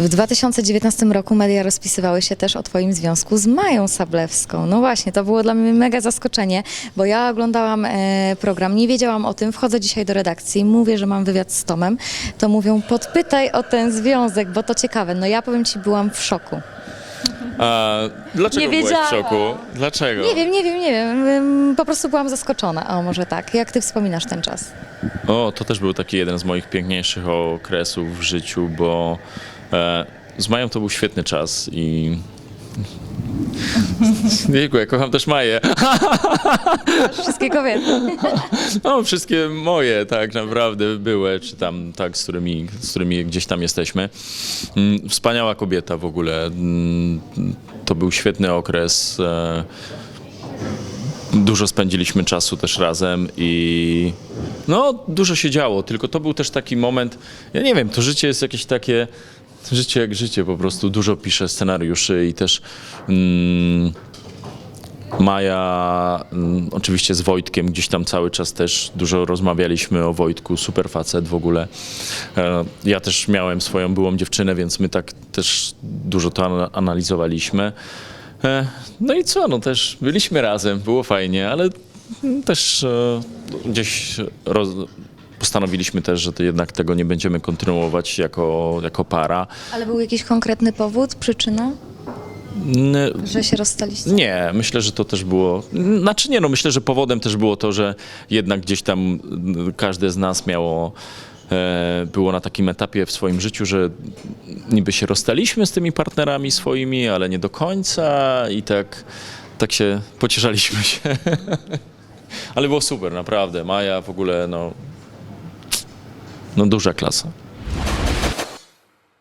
W 2019 roku media rozpisywały się też o Twoim związku z Mają Sablewską. No właśnie, to było dla mnie mega zaskoczenie, bo ja oglądałam e, program, nie wiedziałam o tym, wchodzę dzisiaj do redakcji, mówię, że mam wywiad z Tomem, to mówią, podpytaj o ten związek, bo to ciekawe. No ja powiem Ci, byłam w szoku. A dlaczego Nie byłeś w wiedziałam. szoku? Dlaczego? Nie wiem, nie wiem, nie wiem, po prostu byłam zaskoczona, o może tak. Jak Ty wspominasz ten czas? O, to też był taki jeden z moich piękniejszych okresów w życiu, bo e, z Mają to był świetny czas i... Jejku, ja kocham też Maję. Wszystkie kobiety. No, wszystkie moje tak naprawdę były, czy tam tak, z którymi, z którymi gdzieś tam jesteśmy. Mm, Wspaniała kobieta w ogóle. Mm, To był świetny okres. Dużo spędziliśmy czasu też razem i no, dużo się działo, tylko to był też taki moment, ja nie wiem, to życie jest jakieś takie, życie jak życie po prostu, dużo piszę scenariuszy i też mm, Maja, mm, oczywiście z Wojtkiem, gdzieś tam cały czas też dużo rozmawialiśmy o Wojtku, super facet w ogóle. E, Ja też miałem swoją byłą dziewczynę, więc my tak też dużo to ana- analizowaliśmy. E, No i co, no też byliśmy razem, było fajnie, ale mm, też e, gdzieś roz... postanowiliśmy też, że to jednak tego nie będziemy kontynuować jako, jako para. Ale był jakiś konkretny powód, przyczyna, N- że się rozstaliście? Nie, myślę, że to też było. Znaczy nie, no myślę, że powodem też było to, że jednak gdzieś tam mm, każde z nas miało. E, Było na takim etapie w swoim życiu, że niby się rozstaliśmy z tymi partnerami swoimi, ale nie do końca i tak, tak się pocieszaliśmy się. Ale było super, naprawdę. Maja w ogóle, no, no duża klasa.